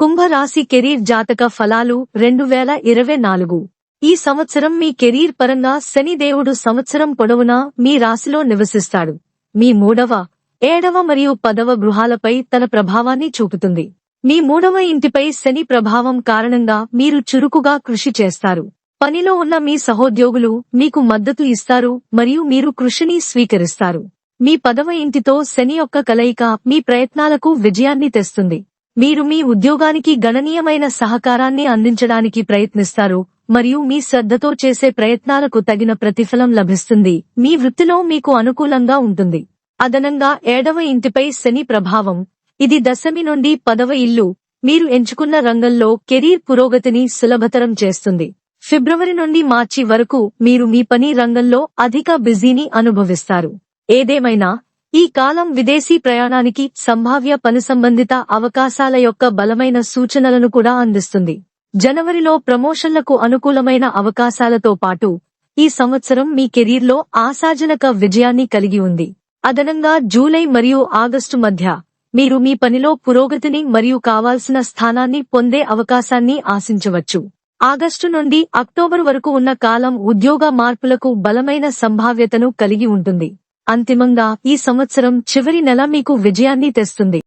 కుంభరాశి కెరీర్ జాతక ఫలాలు రెండు వేల ఇరవై నాలుగు. ఈ సంవత్సరం మీ కెరీర్ పరంగా శనిదేవుడు సంవత్సరం పొడవునా మీ రాశిలో నివసిస్తాడు. మీ మూడవ ఏడవ మరియు పదవ గృహాలపై తన ప్రభావాన్ని చూపుతుంది. మీ మూడవ ఇంటిపై శని ప్రభావం కారణంగా మీరు చురుకుగా కృషి చేస్తారు. పనిలో ఉన్న మీ సహోద్యోగులు మీకు మద్దతు ఇస్తారు మరియు మీరు కృషిని స్వీకరిస్తారు. మీ పదవ ఇంటితో శని యొక్క కలయిక మీ ప్రయత్నాలకు విజయాన్ని తెస్తుంది. మీరు మీ ఉద్యోగానికి గణనీయమైన సహకారాన్ని అందించడానికి ప్రయత్నిస్తారు మరియు మీ శ్రద్ధతో చేసే ప్రయత్నాలకు తగిన ప్రతిఫలం లభిస్తుంది. మీ వృత్తిలో మీకు అనుకూలంగా ఉంటుంది. అదనంగా ఏడవ ఇంటిపై శని ప్రభావం. ఇది దశమి నుండి పదవ ఇల్లు. మీరు ఎంచుకున్న రంగంలో కెరీర్ పురోగతిని సులభతరం చేస్తుంది. ఫిబ్రవరి నుండి మార్చి వరకు మీరు మీ పని రంగంలో అధిక బిజీని అనుభవిస్తారు. ఏదేమైనా ఈ కాలం విదేశీ ప్రయాణానికి సంభావ్య పని సంబంధిత అవకాశాల యొక్క బలమైన సూచనలను కూడా అందిస్తుంది. జనవరిలో ప్రమోషన్లకు అనుకూలమైన అవకాశాలతో పాటు ఈ సంవత్సరం మీ కెరీర్లో ఆశాజనక విజయాన్ని కలిగి ఉంది. అదనంగా జూలై మరియు ఆగస్టు మధ్య మీరు మీ పనిలో పురోగతిని మరియు కావాల్సిన స్థానాన్ని పొందే అవకాశాన్ని ఆశించవచ్చు. ఆగస్టు నుండి అక్టోబర్ వరకు ఉన్న కాలం ఉద్యోగ మార్పులకు బలమైన సంభావ్యతను కలిగి ఉంటుంది. అంతిమంగా ఈ సంవత్సరం చివరి నెల మీకు విజయాన్ని తెస్తుంది.